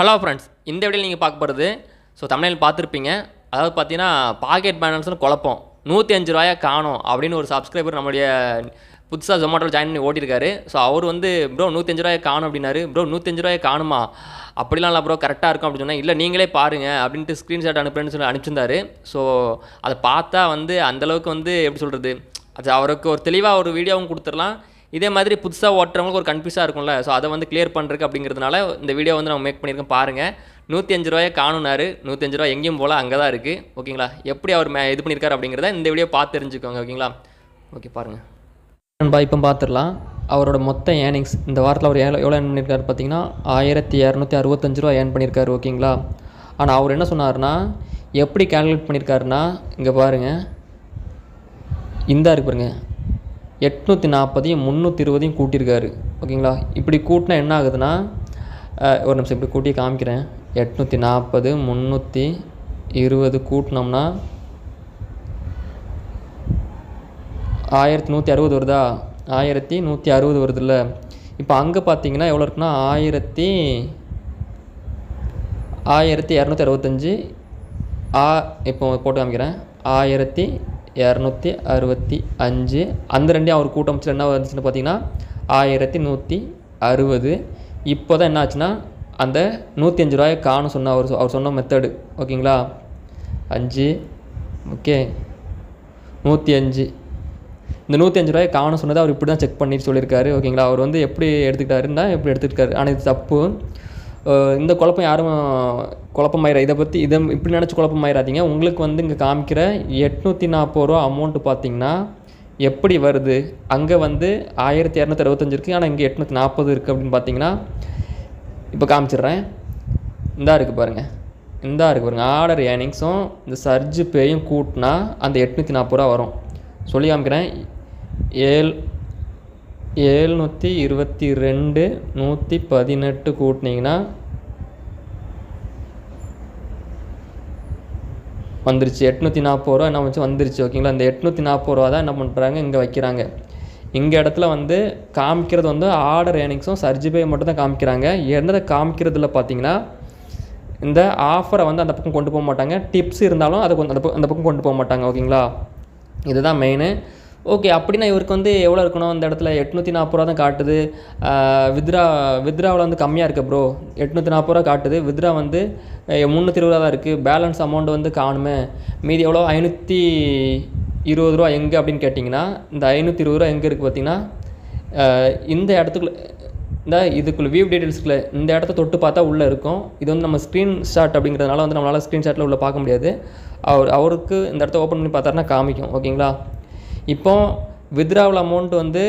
Hello friends இந்த video நீங்கள் பார்க்க போகிறது ஸோ தமிழில் பார்த்துருப்பீங்க. அதாவது பார்த்தீங்கன்னா பாக்கெட் பேலன்ஸ்னு குழப்பம். நூற்றி அஞ்சு ரூபாயா காணும் அப்படின்னு ஒரு சப்ஸ்கிரைபர் நம்மளுடைய புதுசாக ஜொமேட்டோவில் ஜாயின் பண்ணி ஓட்டியிருக்காரு ஸோ அவர் வந்து ப்ரோ நூற்றஞ்சு ரூபாய் காணும் அப்படின்னாரு. ப்ரோ நூற்றஞ்சு ரூபாய் காணுமா? அப்படிலாம் இல்லை ப்ரோ கரெக்டாக இருக்கும் அப்படின்னு சொன்னால் இல்லை நீங்களே பாருங்கள் அப்படின்ட்டு ஸ்க்ரீன்ஷாட் அனுப்புறேன்னு சொல்லி அனுப்பிச்சிருந்தாரு. ஸோ அதை பார்த்தா வந்து அந்தளவுக்கு வந்து எப்படி சொல்கிறது அது அவருக்கு ஒரு தெளிவாக ஒரு வீடியோவும் கொடுத்துடலாம். இதே மாதிரி புதுசாக ஓட்டுறவங்களுக்கு ஒரு கன்ஃபியூஸாக இருக்கும்ல. ஸோ அதை வந்து கிளியர் பண்ணுறதுக்கு அப்படிங்கிறதுனால இந்த வீடியோ வந்து நம்ம மேக் பண்ணியிருக்கோம் பாருங்கள் நூற்றி அஞ்சு ரூபாயை காணுனாரு. நூற்றஞ்சு ரூபா எங்கேயும் போல் அங்கே தான் இருக்குது ஓகேங்களா எப்படி அவர் மே இது பண்ணியிருக்காரு அப்படிங்கிறத இந்த வீடியோ பார்த்து தெரிஞ்சுக்கோங்க ஓகேங்களா ஓகே பாருங்கள் நண்பா இப்போ பார்த்துடலாம். அவரோட மொத்த ஏர்னிங்ஸ் இந்த வாரத்தில் அவர் எவ்வளோ எவ்வளோ ஏர்ன் பண்ணியிருக்காரு பார்த்தீங்கன்னா ஆயிரத்தி இரநூத்தி அறுபத்தஞ்சு ரூபா ஏர்ன் பண்ணியிருக்காரு ஓகேங்களா ஆனால் அவர் என்ன சொன்னார்னா எப்படி கேல்குலேட் பண்ணியிருக்காருன்னா இங்கே பாருங்கள் இந்த இருக்கு பாருங்கள் எட்நூற்றி நாற்பதையும் முந்நூற்றி இருபதையும் கூட்டியிருக்காரு. ஓகேங்களா? இப்படி கூட்டினா என்ன ஆகுதுன்னா ஒரு நிமிஷம் இப்படி கூட்டி காமிக்கிறேன். எட்நூற்றி நாற்பது முந்நூற்றி இருபது கூட்டினோம்னா ஆயிரத்தி நூற்றி அறுபது வருதா? ஆயிரத்தி நூற்றி அறுபது வருதுல்ல. இப்போ அங்கே பார்த்தீங்கன்னா எவ்வளோ இருக்குன்னா ஆயிரத்தி ஆயிரத்தி இரநூத்தி அறுபத்தஞ்சி ஆ இப்போ போட்டு காமிக்கிறேன். ஆயிரத்தி இரநூத்தி அறுபத்தி அஞ்சு. அந்த ரெண்டையும் அவர் கூட்டமிச்சு என்ன வந்துச்சுன்னு பார்த்தீங்கன்னா ஆயிரத்தி நூற்றி அறுபது. இப்போ தான் என்ன ஆச்சுன்னா அந்த நூற்றி அஞ்சு ரூபாயை காணும் சொன்ன அவர் சொ- அவர் சொன்ன மெத்தடு ஓகேங்களா? அஞ்சு ஓகே. நூற்றி அஞ்சு. இந்த நூற்றி அஞ்சு ரூபாய் காணும் சொன்னதை அவர் இப்படி தான் செக் பண்ணி சொல்லியிருக்காரு ஓகேங்களா? அவர் வந்து எப்படி எடுத்துக்கிட்டாருன்னா எப்படி எடுத்துக்கிட்டாரு? ஆனால் இது தப்பு. இந்த குழப்பம் யாரும் குழப்பமாயிரா இதை பற்றி இதை இப்படி நினச்சி குழப்பமாயிராதீங்க உங்களுக்கு வந்து இங்கே காமிக்கிற எட்நூற்றி நாற்பது ரூபா அமௌண்ட்டு பார்த்தீங்கன்னா எப்படி வருது? அங்கே வந்து ஆயிரத்தி இரநூத்தி அறுபத்தஞ்சு இருக்குது ஆனால் இங்கே எட்நூற்றி நாற்பது இருக்குது அப்படின்னு பார்த்தீங்கன்னா இப்போ காமிச்சிடுறேன். இந்தா இருக்குது பாருங்கள் இந்தா இருக்குது பாருங்கள் ஆர்டர் ஏர்னிங்ஸும் இந்த சர்ஜு பேயும் கூட்டினா அந்த எட்நூற்றி நாற்பது ரூபா வரும். சொல்லி காமிக்கிறேன். ஏழு ஏழ்நூற்றி இருபத்தி ரெண்டு நூற்றி பதினெட்டு கூட்டினீங்கன்னா வந்துருச்சு. எட்நூற்றி நாற்பது ரூபா என்ன வச்சு வந்துருச்சு. ஓகேங்களா? இந்த எட்நூற்றி நாற்பது ரூபா தான் என்ன பண்ணுறாங்க இங்கே வைக்கிறாங்க. இங்கே இடத்துல வந்து காமிக்கிறது வந்து ஆர்டர் ஏர்னிங்ஸும் சர்ஜிபே மட்டும் தான் காமிக்கிறாங்க. என்னதை காமிக்கிறதுல பார்த்தீங்கன்னா இந்த ஆஃபரை வந்து அந்த பக்கம் கொண்டு போக மாட்டாங்க. டிப்ஸ் இருந்தாலும் அதை கொஞ்சம் அந்த பக்கம் அந்த பக்கம் கொண்டு போக மாட்டாங்க. ஓகேங்களா? இதுதான் மெயினு ஓகே அப்படின்னா இவருக்கு வந்து எவ்வளோ இருக்கணும்? இந்த இடத்துல எட்நூற்றி நாற்பது ரூபா தான் காட்டுது. வித்ரா வித்ராவில் வந்து கம்மியாக இருக்குது ப்ரோ எட்நூற்றி நாற்பது ரூபா காட்டுது. வித்ரா வந்து முந்நூற்றி இருபது ரூபா தான் இருக்குது பேலன்ஸ் அமௌண்ட் வந்து காணுமே. மீதி எவ்வளோ ஐநூற்றி இருபது ரூபா எங்கே அப்படின்னு கேட்டிங்கன்னா இந்த ஐநூற்றி இருபது ரூபா எங்கே இருக்குது பார்த்திங்கன்னா இந்த இடத்துக்குள்ள இந்த இதுக்குள்ள வியூ டீட்டெயில்ஸ்க்குள்ள இந்த இடத்த தொட்டு பார்த்தா உள்ளே இருக்கும். இது வந்து நம்ம ஸ்க்ரீன் ஷாட் அப்படிங்கிறதுனால வந்து நம்மளால் ஸ்க்ரீன்ஷாட்டில் உள்ளே பார்க்க முடியாது. அவர் அவருக்கு இந்த இடத்த ஓப்பன் பண்ணி பார்த்தாருன்னா காமிக்கும். ஓகேங்களா? இப்போ வித்ராவல் அமௌண்ட் வந்து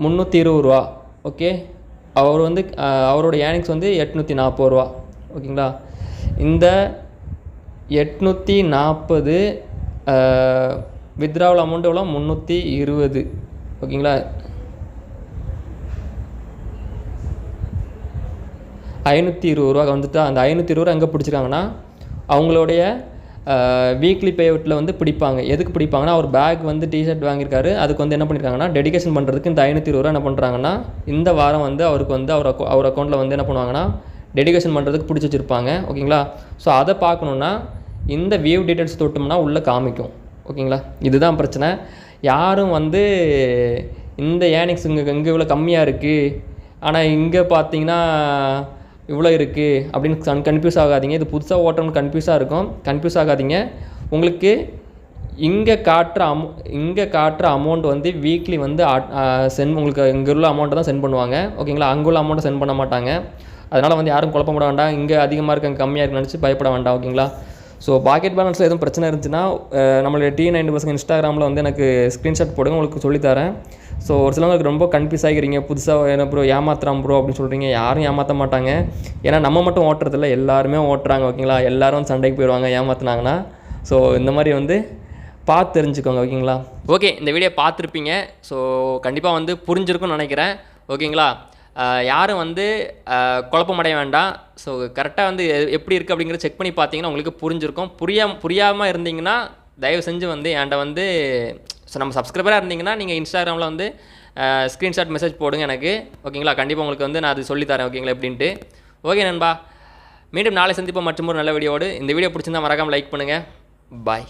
முந்நூற்றி இருபது ரூபா ஓகே அவர் வந்து அவரோட ஏர்னிங்ஸ் வந்து எட்நூற்றி நாற்பது ரூபா ஓகேங்களா? இந்த எட்நூற்றி நாற்பது வித்ராவல் அமௌண்ட் எவ்வளோ? முந்நூற்றி இருபது ஓகேங்களா? ஐநூற்றி இருபது ரூபா வந்துட்டு அந்த ஐநூற்றி இருபது ரூபா எங்கே பிடிச்சிருக்காங்கன்னா அவங்களுடைய வீக்லி பேவுட்டில் வந்து பிடிப்பாங்க. எதுக்கு பிடிப்பாங்கன்னா அவர் பேக் வந்து டிஷர்ட் வாங்கியிருக்காரு. அதுக்கு வந்து என்ன பண்ணியிருக்காங்கன்னா டெடிகேஷன் பண்ணுறதுக்கு இந்த ஐநூற்றி இருபது ரூபா என்ன பண்ணுறாங்கன்னா இந்த வாரம் வந்து அவருக்கு வந்து அவர் account- அவர் அக்கௌண்ட்டில் வந்து என்ன பண்ணுவாங்கன்னா டெடிகேஷன் பண்ணுறதுக்கு பிடிச்சி வச்சுருப்பாங்க. ஓகேங்களா? ஸோ அதை பார்க்கணுன்னா இந்த வியூ டீட்டெயில்ஸ் தொட்டோம்னா உள்ளே காமிக்கும். ஓகேங்களா? இதுதான் பிரச்சனை. யாரும் வந்து இந்த ஏர்னிங்ஸ் இங்கே இங்கே இவ்வளோ கம்மியாக இருக்குது ஆனால் இங்கே பார்த்தீங்கன்னா இவ்வளோ இருக்குது அப்படின்னு கன் கன்ஃபியூஸ் ஆகாதீங்க. இது புதுசாக ஓட்டுறவங்களுக்கு கன்ஃபியூஸாக இருக்கும். கன்ஃபியூஸ் ஆகாதீங்க. உங்களுக்கு இங்கே காட்டுற அமௌ இங்கே காட்டுற அமௌண்ட் வந்து வீக்லி வந்து சென்ட் உங்களுக்கு இங்கே உள்ள அமௌண்ட்டை தான் சென்ட் பண்ணுவாங்க. ஓகேங்களா அங்கே உள்ள அமௌண்ட்டை சென்ட் பண்ண மாட்டாங்க. அதனால் வந்து யாரும் குழப்பப்பட வேண்டாம். இங்கே அதிகமாக இருக்கு அங்கே கம்மியாக இருக்குன்னு நினச்சி பயப்பட வேண்டாம். ஓகேங்களா ஸோ பாக்கெட் பேலன்ஸில் எதுவும் பிரச்சனை இருந்துச்சுன்னா நம்மளுடைய டி நைன்டி பசங்க இன்ஸ்டாகிராமில் வந்து எனக்கு ஸ்க்ரீன்ஷாட் போடுங்க உங்களுக்கு சொல்லித்தரேன் ஸோ ஒரு சிலவங்களுக்கு ரொம்ப கன்ஃபியூஸ் ஆகிக்கிறீங்க புதுசாக என்ன ப்ரோ ஏமாத்துறான் ப்ரோ அப்படின்னு சொல்கிறீங்க யாரும் ஏமாற்ற மாட்டாங்க. ஏன்னா நம்ம மட்டும் ஓட்டுறதில்ல எல்லாருமே ஓட்டுறாங்க ஓகேங்களா எல்லாரும் சண்டைக்கு போயிடுவாங்க ஏமாத்துனாங்கன்னா. ஸோ இந்த மாதிரி வந்து பார்த்து தெரிஞ்சுக்கோங்க ஓகேங்களா ஓகே இந்த வீடியோ பார்த்துருப்பீங்க. ஸோ கண்டிப்பாக வந்து புரிஞ்சிருக்கும்னு நினைக்கிறேன் ஓகேங்களா யாரும் வந்து குழப்பமடைய வேண்டாம். ஸோ கரெக்டாக வந்து எப்படி இருக்குது அப்படிங்கிறத செக் பண்ணி பார்த்தீங்கன்னா உங்களுக்கு புரிஞ்சிருக்கும். புரியாம புரியாமல் இருந்தீங்கன்னா தயவு செஞ்சு வந்து என்கிட்ட வந்து ஸோ நம்ம சப்ஸ்கிரைபராக இருந்தீங்கன்னா நீங்கள் இன்ஸ்டாகிராமில் வந்து ஸ்க்ரீன்ஷாட் மெசேஜ் போடுங்க எனக்கு. ஓகேங்களா? கண்டிப்பாக உங்களுக்கு வந்து நான் அது சொல்லித்தரேன். ஓகேங்களா? எப்படின்ட்டு. ஓகே நண்பா. மீண்டும் நாளை சந்திப்போம். மற்றும் ஒரு நல்ல வீடியோடு இந்த வீடியோ பிடிச்சிருந்தா மறக்காமல் லைக் பண்ணுங்கள் பாய்